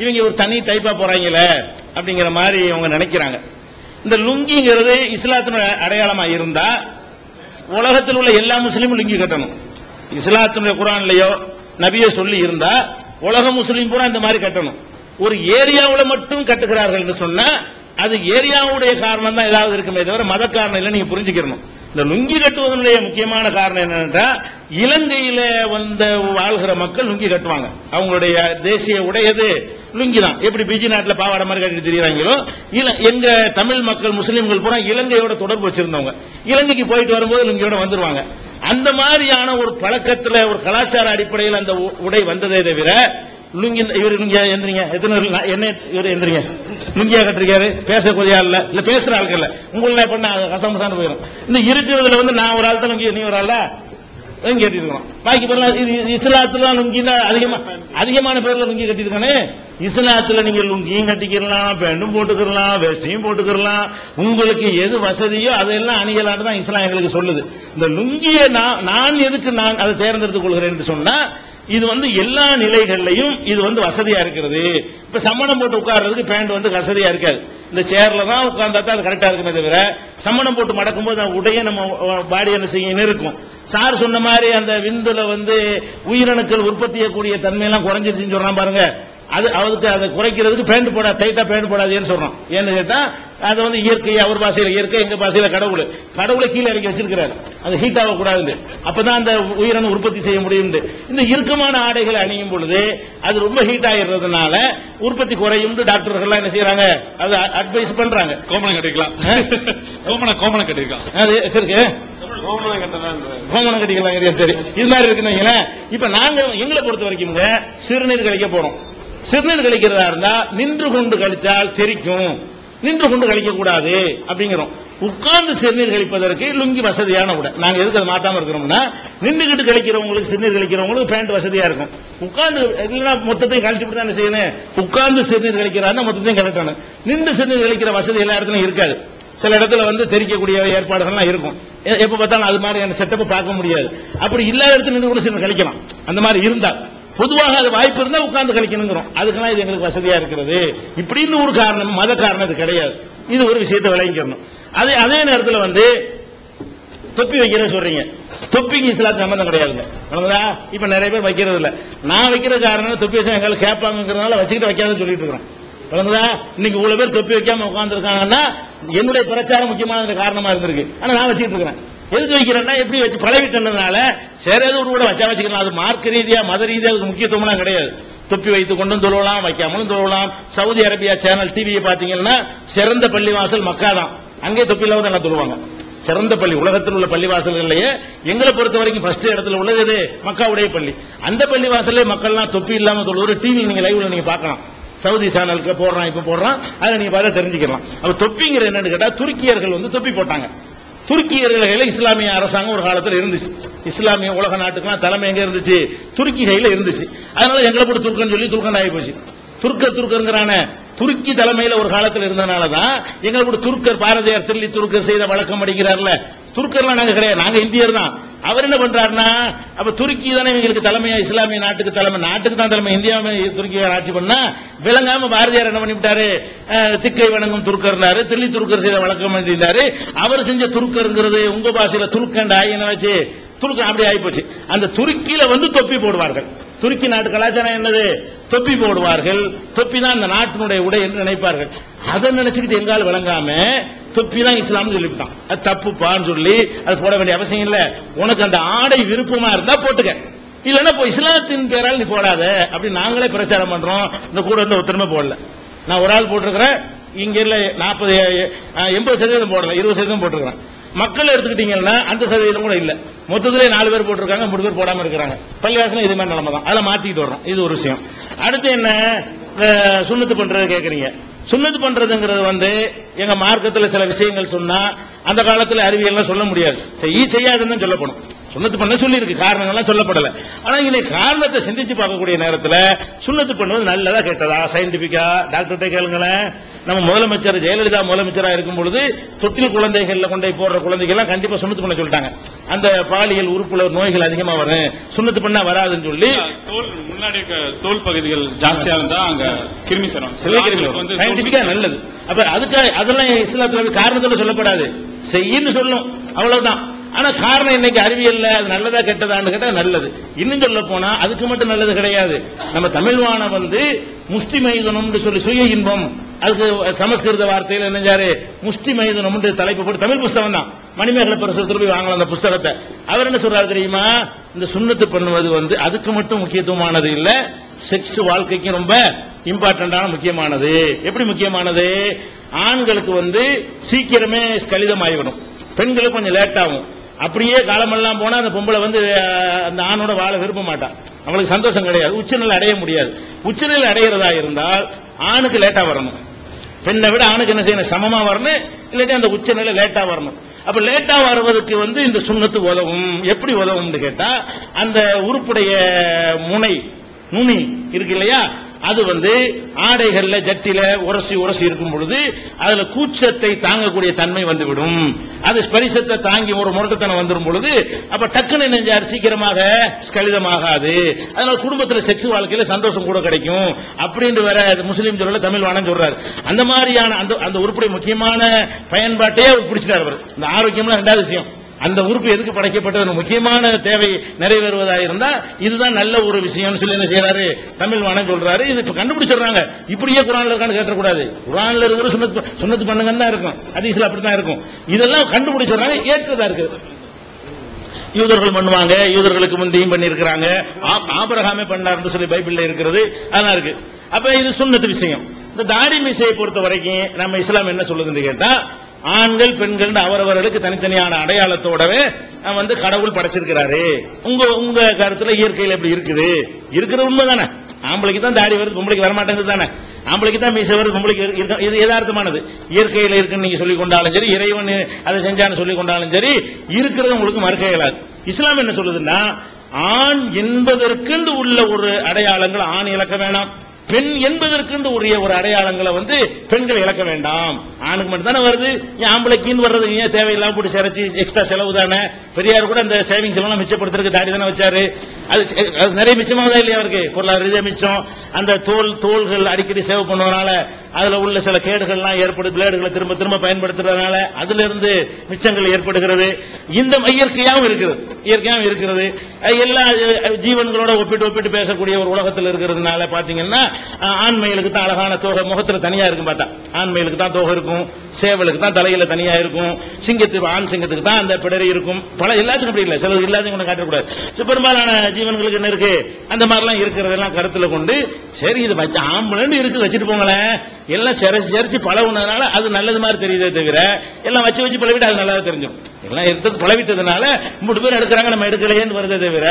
இவங்க ஒரு தனி டைப்பா போறாங்களே அப்படிங்கிற மாதிரி அவங்க நினைக்கிறாங்க. இந்த லுங்கிங்கிறது இஸ்லாத்தினுடைய அடையாளமா இருந்தா உலகத்தில் உள்ள எல்லா முஸ்லீமும் லுங்கி கட்டணும். இஸ்லாத்தினுடைய குரான்லயோ நபியோ சொல்லி இருந்தா உலக முஸ்லீம் பூரா இந்த மாதிரி கட்டணும். ஒரு ஏரியாவில் மட்டும் கட்டுகிறார்கள் சொன்னா அது ஏரியாவுடைய காரணம் தான் ஏதாவது இருக்குமே தவிர மத காரணம் இல்லை நீங்க புரிஞ்சுக்கணும் இந்த லுங்கி கட்டுவதனுடைய முக்கியமான காரணம் என்னன்னா இலங்கையில வந்த வாழ்கிற மக்கள் லுங்கி கட்டுவாங்க. அவங்களுடைய தேசிய உடையது லுங்கி தான் எப்படி பிஜி நாட்டில் பாவாடை மாதிரி கட்டிட்டு தெரியுறாங்களோ? இல்ல எங்க தமிழ் மக்கள் முஸ்லீம்கள் பூரா இலங்கையோட தொடர்பு வச்சிருந்தவங்க. இலங்கைக்கு போயிட்டு வரும்போது லுங்கியோட வந்துருவாங்க. அந்த மாதிரியான ஒரு பழக்கத்துல ஒரு கலாச்சார அடிப்படையில் அந்த உ- உடை வந்ததே தவிர லுங்கி இவர் லுங்கியா எந்திரிங்க. எத்தனை நான் என்ன இவர் எந்திரிங்க. லுங்கியா கட்டிருக்காரு பேச கொதியா இல்ல இல்ல பேசுற ஆள் இல்ல. உங்களை பண்ண கசமசான்னு போயிடும் இந்த இருக்கிறதுல வந்து நான் ஒரு ஆள் தான் லுங்கி நீ ஒரு ஆள்? லுங்கி கட்டிருக்கோம் பாக்கி பேர்லாம் இது இஸ்லாத்துல லுங்கி தான் அதிகமா அதிகமான பேர்ல லுங்கி கட்டிருக்கானே இஸ்லாத்துல நீங்க லுங்கியும் கட்டிக்கிறலாம் பெண்ணும் போட்டுக்கிறலாம் வேஷ்டியும் போட்டுக்கிறலாம் உங்களுக்கு எது வசதியோ அதெல்லாம் அணியலான்னு தான் இஸ்லாம் எங்களுக்கு சொல்லுது. இந்த லுங்கியை நான் நான் எதுக்கு நான் அதை தேர்ந்தெடுத்துக் கொள்கிறேன் என்று சொன்னா இது வந்து எல்லா நிலைகள்லையும் இது வந்து வசதியா இருக்கிறது. இப்ப சம்மணம் போட்டு உட்கார்றதுக்கு பேண்ட் வந்து வசதியா இருக்காது. இந்த சேர்ல தான் உட்கார்ந்தா தான் அது கரெக்டா இருக்குமே தவிர சம்மணம் போட்டு மடக்கும்போது போது உடைய நம்ம பாடி என்ன செய்ய இருக்கும். சார் சொன்ன மாதிரி அந்த விந்துல வந்து உயிரணுக்கள் உற்பத்தியக்கூடிய தன்மையெல்லாம் குறைஞ்சிருச்சுன்னு சொல்றான் பாருங்க. அது அதுக்கு அதை குறைக்கிறதுக்கு பேண்ட் போடா டைட்டா பேண்ட் போடாதேன்னு சொல்றோம். ஏன்னு கேட்டா அது வந்து இயற்கை அவர் பாஷையில இயற்கை எங்க பாஷையில கடவுள். கடவுளை கீழே இறக்கி வச்சிருக்கிறாரு. அது ஹீட் ஆகக்கூடாது அப்பதான் அந்த உயிரணு உற்பத்தி செய்ய முடியும் இந்த இறுக்கமான ஆடைகளை அணியும் பொழுது அது ரொம்ப ஹீட் ஆகிறதுனால உற்பத்தி குறையும் டாக்டர்கள் என்ன செய்யறாங்க? அது அட்வைஸ் பண்றாங்க. கோமணம் கட்டிக்கலாம் கோமணம் கோமணம் கட்டிருக்கான் அது சரி கோமணம் கட்டிக்கலாம் சரி இது மாதிரி இருக்குன்னு வைங்களேன். இப்ப நாங்க எங்களை பொறுத்த வரைக்கும் சிறுநீர் கழிக்க போறோம். சிறுநீர் கழிக்கிறதா இருந்தா நின்று கொண்டு கழிச்சால் தெரிக்கும். நின்று கொண்டு கழிக்க கூடாது அப்படிங்கிறோம். உட்கார்ந்து சிறுநீர் கழிப்பதற்கு லுங்கி வசதியான உடை. நாங்க எதுக்கு அதை மாத்தாம இருக்கிறோம்னா நின்றுகிட்டு கழிக்கிறவங்களுக்கு சிறுநீர் கழிக்கிறவங்களுக்கு பேண்ட் வசதியா இருக்கும். உட்கார்ந்து இல்லைன்னா மொத்தத்தையும் கழிச்சுட்டு தான் என்ன செய்யணும்? உட்கார்ந்து சிறுநீர் கழிக்கிறாங்க மொத்தத்தையும் கழட்டணும். நின்று சிறுநீர் கழிக்கிற வசதி எல்லா இடத்துலயும் இருக்காது. சில இடத்துல வந்து தெரிக்கக்கூடிய ஏற்பாடுகள்லாம் இருக்கும். எப்ப பார்த்தாலும் அது மாதிரியான செட்டப்பை பார்க்க முடியாது. அப்படி இல்லாத இடத்துல நின்று கூட சிறுநீர் கழிக்கலாம் அந்த மாதிரி இருந்தால் பொதுவாக அது வாய்ப்பு இருந்தால் உட்கார்ந்து கழிக்கணுங்கிறோம். அதுக்கெல்லாம் இது எங்களுக்கு வசதியா இருக்கிறது. இப்படின்னு ஒரு காரணம் மத காரணம் இது கிடையாது. இது ஒரு விஷயத்தை விளங்கிக்கணும். அதே அதே நேரத்தில் வந்து தொப்பி வைக்கிறேன்னு சொல்றீங்க. தொப்பிக்கு இஸ்லாத்து சம்பந்தம் கிடையாதுங்க. வணங்குதா இப்ப நிறைய பேர் வைக்கிறது இல்ல. நான் வைக்கிற காரணம் தொப்பி வச்சா எங்களை கேட்பாங்கிறதுனால வச்சுக்கிட்டு வைக்காதுன்னு சொல்லிட்டு இருக்கிறோம். வணங்குதா இன்னைக்கு இவ்வளவு பேர் தொப்பி வைக்காம உட்காந்துருக்காங்கன்னா என்னுடைய பிரச்சாரம் முக்கியமான காரணமா இருந்திருக்கு. ஆனா நான் வச்சுக்கிட்டு இருக்கிறேன். எதுக்கு வைக்கிறேன்னா எப்படி வச்சு பழகிட்டதுனால சரி ஏதோ ஒரு கூட வச்சா வச்சுக்கலாம். அது மார்க்க ரீதியா மத ரீதியா அதுக்கு முக்கியத்துவம்லாம் கிடையாது. தொப்பி வைத்து கொண்டும் தொழுவலாம் வைக்காமலும் தொழுவலாம் சவுதி அரேபியா சேனல் டிவியை பாத்தீங்கன்னா சிறந்த பள்ளிவாசல் மக்கா தான். அங்கே தொப்பி இல்லாம தான் தொழுவாங்க. சிறந்த பள்ளி உலகத்தில் உள்ள பள்ளிவாசல்கள்லயே எங்களை பொறுத்த வரைக்கும் ஃபர்ஸ்ட் இடத்துல உள்ளது எது? மக்காவுடைய பள்ளி. அந்த பள்ளி வாசல்ல மக்கள்லாம் தொப்பி இல்லாம தொழுவது டிவியில் நீங்க லைவ்ல நீங்க பார்க்கலாம். சவுதி சேனலுக்கு போடுறான் இப்ப போடுறான். அதை நீங்க பார்த்தா தெரிஞ்சுக்கலாம். அப்ப தொப்பிங்கிற என்னன்னு கேட்டா துருக்கியர்கள் வந்து தொப்பி போட்டாங்க. துருக்கியர்கள் இஸ்லாமிய அரசாங்கம் ஒரு காலத்தில் இருந்துச்சு. இஸ்லாமிய உலக நாட்டுக்கெல்லாம் தலைமை எங்க இருந்துச்சு? துருக்கி கையில இருந்துச்சு. அதனால எங்களை போட்டு துருக்கன்னு சொல்லி துருக்கன் ஆகி போச்சு. துருக்க துருக்கருங்கிறான துருக்கி தலைமையில ஒரு காலத்தில் இருந்தனால தான் எங்களை கூட துருக்கர் பாரதியார் தில்லி துருக்கர் செய்த வழக்கம் அடிக்கிறார்ல. துருக்கர்லாம் நாங்க கிடையாது. நாங்க இந்தியர் தான். அவர் என்ன பண்றாருன்னா அப்ப துருக்கி தானே இவங்களுக்கு தலைமையா இஸ்லாமிய நாட்டுக்கு தலைமை நாட்டுக்கு தான் தலைமை இந்தியாவை துருக்கி ஆட்சி பண்ணா விளங்காம பாரதியார் என்ன பண்ணிவிட்டாரு? திக்கை வணங்கும் துருக்கர்னாரு தில்லி துருக்கர் செய்த வழக்கம் இருந்தாரு. அவர் செஞ்ச துருக்கருங்கிறது உங்க பாஷையில துருக்கண்டா என்ன வச்சு? துருக்க அப்படி ஆயிப்போச்சு. அந்த துருக்கியில வந்து தொப்பி போடுவார்கள். துருக்கி நாட்டு கலாச்சாரம் என்னது? தொப்பி போடுவார்கள். தொப்பி தான் அந்த நாட்டினுடைய உடை என்று நினைப்பார்கள். அதை நினைச்சுக்கிட்டு எங்கால் விளங்காம தொப்பி தான் இஸ்லாம்னு சொல்லிவிட்டான். அது தப்புப்பான்னு சொல்லி அது போட வேண்டிய அவசியம் இல்லை. உனக்கு அந்த ஆடை விருப்பமா இருந்தா போட்டுக்க. இல்லைன்னா இப்போ இஸ்லாத்தின் பேரால் நீ போடாத. அப்படி நாங்களே பிரச்சாரம் பண்றோம். இந்த கூட வந்து ஒருத்தருமே போடல. நான் ஒரு ஆள் போட்டிருக்கிறேன். இங்க இல்ல நாற்பது எண்பது சதவீதம் போடல. இருபது சதவீதம் போட்டிருக்கிறேன். மக்கள் எடுத்துக்கிட்டீங்கன்னா அந்த சதவீதம் கூட இல்லை. மொத்தத்திலே நாலு பேர் போட்டிருக்காங்க மூணு பேர் போடாம இருக்கிறாங்க. பள்ளிவாசனம் இது மாதிரி நிலைமை தான். அதெல்லாம் மாத்திட்டு வர்றோம். இது ஒரு விஷயம். அடுத்து என்ன சுண்ணத்து பண்றது கேட்குறீங்க சுண்ணத்து பண்றதுங்கிறது வந்து எங்க மார்க்கத்தில் சில விஷயங்கள் சொன்னா அந்த காலத்தில் அறிவியல்லாம் சொல்ல முடியாது. செய்ய செய்யாதுன்னு சொல்லப்படும். சுண்ணத்து பண்ண சொல்லி இருக்கு காரணங்கள்லாம் சொல்லப்படல. ஆனா இன்னைக்கு காரணத்தை சிந்திச்சு பார்க்கக்கூடிய நேரத்தில் சுண்ணத்து பண்ணுவது நல்லதா கெட்டதா? சயின்டிபிக்கா டாக்டர்கிட்ட கேளுங்களேன். நம்ம முதலமைச்சர் ஜெயலலிதா முதலமைச்சரா இருக்கும் பொழுது தொட்டில் குழந்தைகள்ல கொண்டு போய் போடுற குழந்தைகள் எல்லாம் கண்டிப்பா சுண்ணத்து பண்ண சொல்லிட்டாங்க. அந்த பாலியல் உறுப்புல நோய்கள் அதிகமா வரும். சுண்ணத்து பண்ணா வராதுன்னு சொல்லி தோல் முன்னாடி இருக்க தோல் பகுதிகள் ஜாஸ்தியா இருந்தா அங்க கிருமி சரம் சயின்டிபிக்கா நல்லது. அப்ப அதுக்காக அதெல்லாம் இஸ்லாத்துல காரணத்தோட சொல்லப்படாது. செய்யின்னு சொல்லும். அவ்வளவுதான். ஆனா காரணம் இன்னைக்கு அறிவியல்ல அது நல்லதா கெட்டதான்னு கேட்டா நல்லது. இன்னும் சொல்ல போனா அதுக்கு மட்டும் நல்லது கிடையாது. நம்ம தமிழ்வானம் வந்து முஷ்டி மைதனம்னு சொல்லி சுய இன்பம். அதுக்கு சமஸ்கிருத வார்த்தையில் என்னஞ்சாரு முஷ்டி மைதனம் தலைப்பு போட்டு தமிழ் புஸ்தகம் தான். மணிமேகலை பிரசுரத்தில் போய் வாங்கலாம் அந்த புஸ்தகத்தை. அவர் என்ன சொல்றாரு தெரியுமா? இந்த சுண்ணத்து பண்ணுவது வந்து அதுக்கு மட்டும் முக்கியத்துவமானது இல்ல செக்ஸ் வாழ்க்கைக்கு ரொம்ப இம்பார்ட்டண்டான முக்கியமானது. எப்படி முக்கியமானது? ஆண்களுக்கு வந்து சீக்கிரமே ஸ்கலிதம் ஆகிவிடும் பெண்களுக்கு கொஞ்சம் லேட் ஆகும். அப்படியே காலமெல்லாம் போனா அந்த பொம்பளை வந்து அந்த ஆணோட வாழ விரும்ப மாட்டான் அவளுக்கு சந்தோஷம் கிடையாது. உச்சநிலை அடைய முடியாது. உச்சநிலை அடைகிறதா இருந்தால் ஆணுக்கு லேட்டா வரணும். பெண்ணை விட ஆணுக்கு என்ன செய்யணும்? சமமா வரணும். இல்லாட்டி அந்த உச்சநிலை லேட்டா வரணும். அப்ப லேட்டா வருவதற்கு வந்து இந்த சுண்ணத்து உதவும். எப்படி உதவும்னு கேட்டா அந்த உறுப்புடைய முனை நுனி இருக்கு இல்லையா? அது வந்து ஆடைகள்ல ஜட்டில உரசி உரசி இருக்கும் பொழுது அதுல கூச்சத்தை தாங்கக்கூடிய தன்மை வந்துவிடும். அது ஸ்பரிசத்தை தாங்கி ஒரு முரட்டுத்தனம் வந்துடும் பொழுது அப்ப டக்குன்னு நெஞ்சார் சீக்கிரமாக ஸ்கலிதமாகாது. அதனால குடும்பத்துல செக்ஸ் வாழ்க்கையில சந்தோஷம் கூட கிடைக்கும். அப்படின்ட்டு வேற முஸ்லீம் சொல்ல தமிழ் வானம் சொல்றாரு. அந்த மாதிரியான அந்த அந்த உருப்படி முக்கியமான பயன்பாட்டையே அவர் பிடிச்சிட்டார் அவர். இந்த ஆரோக்கியம்லாம் ரெண்டாவது விஷயம். அந்த உறுப்பு எதுக்கு படைக்கப்பட்டது? முக்கியமான தேவை நிறைவேறுவதா இருந்தா இதுதான் நல்ல ஒரு விஷயம்னு சொல்லி என்ன செய்யறாரு தமிழ் வானம் சொல்றாரு. இது இப்ப கண்டுபிடிச்சிடுறாங்க. இப்படியே குரான்ல இருக்கான்னு கேட்டக்கூடாது. குரான்ல இருக்கிற சுண்ணத்து சுண்ணத்து பண்ணுங்கன்னு தான் இருக்கும். ஹதீஸ்ல அப்படித்தான் இருக்கும். இதெல்லாம் கண்டுபிடிச்சிடுறாங்க. ஏற்றதா இருக்குது யூதர்கள் பண்ணுவாங்க. யூதர்களுக்கு முந்தையும் பண்ணியிருக்கிறாங்க. ஆபரகாமே பண்ணார்னு சொல்லி பைபிள்ல இருக்கிறது. அதெல்லாம் இருக்கு. அப்ப இது சுண்ணத்து விஷயம். இந்த தாடி மீசையை பொறுத்த வரைக்கும் நம்ம இஸ்லாம் என்ன சொல்லுதுன்னு கேட்டா ஆண்கள் பெண்கள் அவரவர்களுக்கு தனித்தனியான அடையாளத்தோடவே வந்து கடவுள் படைச்சிருக்கிறாரு. உங்க உங்க கருத்துல இயற்கையில் எப்படி இருக்குது? இருக்கிற உண்மை தானே ஆம்பளைக்கு தான் தாடி வருது பொம்பளைக்கு வரமாட்டேங்குது தானே? ஆம்பளைக்கு தான் மீச வருது பொம்பளைக்கு இது யதார்த்தமானது. இயற்கையில் இருக்குன்னு நீங்க சொல்லி கொண்டாலும் சரி இறைவன் அதை செஞ்சான்னு சொல்லி கொண்டாலும் சரி இருக்கிறது உங்களுக்கு மறுக்க இயலாது. இஸ்லாம் என்ன சொல்லுதுன்னா ஆண் என்பதற்கென்று உள்ள ஒரு அடையாளங்கள் ஆண் இழக்க வேணாம். பெண் என்பதற்கு உரிய ஒரு அடையாளங்களை வந்து பெண்கள் இழக்க வேண்டாம். ஆணுக்கு மட்டும் தானே வருது? ஏன் ஆம்பளைக்குன்னு வர்றது ஏன் தேவையில்லாம போட்டு சிறச்சி எக்ஸ்ட்ரா செலவு தானே? பெரியார் கூட அந்த சேவிங்ஸ் எல்லாம் மிச்சப்படுத்துறதுக்கு தாடி தானே வச்சாரு. அது அது நிறைய மிச்சமாகதான் இல்லையா அவருக்கு? பொருளாதார ரீதியாக மிச்சம். அந்த தோல் தோள்கள் அடிக்கடி சேவ் பண்ணுவதனால அதுல உள்ள சில கேடுகள்லாம் ஏற்படு பிளேடுகளை திரும்ப திரும்ப பயன்படுத்துறதுனால அதுல இருந்து மிச்சங்கள் ஏற்படுகிறது. இந்த இயற்கையாகவும் இருக்கிறது இயற்கையாகவும் இருக்கிறது எல்லா ஜீவன்களோட ஒப்பிட்டு ஒப்பிட்டு பேசக்கூடிய ஒரு உலகத்தில் இருக்கிறதுனால பாத்தீங்கன்னா ஆண்மையிலுக்கு ஆண் மயிலுக்கு தான் அழகான தோகை முகத்துல தனியா இருக்கும் பார்த்தா. ஆண் மயிலுக்கு தான் தோகை இருக்கும் சேவலுக்கு தான் தலையில தனியா இருக்கும் சிங்கத்துக்கு ஆண் சிங்கத்துக்கு தான் அந்த பிடரி இருக்கும். பல எல்லாத்துக்கும் அப்படி இல்லை சிலது எல்லாத்தையும் கொண்டு காட்டக்கூடாது. பெரும்பாலான ஜீவன்களுக்கு என்ன இருக்கு? அந்த மாதிரிலாம் இருக்கிறதெல்லாம் கருத்தில் கொண்டு சரி இது வச்சு ஆம்பளைன்னு இருக்குது வச்சுட்டு போங்களேன். எல்லாம் சிறச்சி சிறச்சி பழகுனதுனால அது நல்லது மாதிரி தெரியுதே தவிர எல்லாம் வச்சு வச்சு பழவிட்டு அது நல்லா தெரிஞ்சிடும். எல்லாம் எடுத்து பழவிட்டதுனால மூணு பேர் எடுக்கிறாங்க நம்ம எடுக்கலையேன்னு வருதே தவிர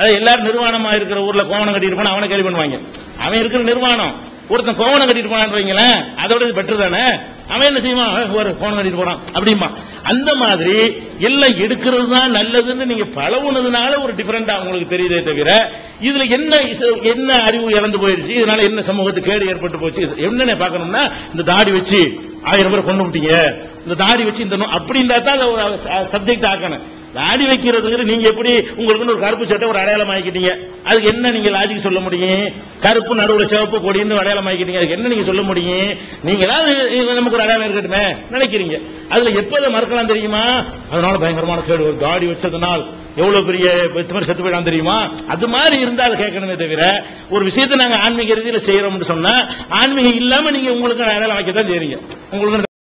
அது எல்லாரும் நிர்வாணமாக இருக்கிற ஊரில் கோவணம் கட்டிட்டு போனால் அவனை கேள்வி பண்ணுவாங்க. அவன் இருக்கிற நிர்வாணம். ஒருத்தன் கோவணம் கட்டிட்டு போனான்னு வைங்களேன் அதோட இது பெட்டர் தானே? அவன் என்ன செய்வான்? அவன் ஒரு கோவணம் கட்டிட்டு போறான் அப்படிமா அந்த மாதிரி எல்லாம் எடுக்கிறது தான் நல்லதுன்னு நீங்க பழகுனதுனால ஒரு டிஃபரெண்டா உங்களுக்கு தெரியுதே தவிர இதுல என்ன என்ன அறிவு இறந்து போயிருச்சு இதனால என்ன சமூகத்துக்கு கேடு ஏற்பட்டு போச்சு இது பார்க்கணும்னா இந்த தாடி வச்சு ஆயிரம் பேர் கொண்டு விட்டீங்க இந்த தாடி வச்சு இந்த அப்படின்றா அப்படி தான் அதை ஒரு சப்ஜெக்ட் ஆக்கணும். தாடி வைக்கிறதுக்கு நீங்க எப்படி உங்களுக்குன்னு ஒரு கருப்பு சட்டை ஒரு அடையாளம் ஆகிக்கிட்டீங்க அதுக்கு என்ன நீங்க லாஜிக் சொல்ல முடியும்? கருப்பு நடுவுல சிவப்பு கொடின்னு அடையாளம் ஆகிக்கிட்டீங்க அதுக்கு என்ன நீங்க சொல்ல முடியும்? நீங்க ஏதாவது நமக்கு ஒரு அடையாளம் இருக்கட்டுமே நினைக்கிறீங்க. அதுல எப்ப அதை மறக்கலாம் தெரியுமா? அதனால பயங்கரமான கேடு ஒரு தாடி வச்சதுனால் எவ்வளவு பெரிய பத்து செத்து போயிடாம தெரியுமா? அது மாதிரி இருந்தால் கேட்கணுமே தவிர ஒரு விஷயத்தை நாங்க ஆன்மீக ரீதியில் செய்யறோம்னு சொன்னா ஆன்மீகம் இல்லாம நீங்க உங்களுக்கு அடையாளம் வைக்கத்தான் செய்றீங்க உங்களுக்கு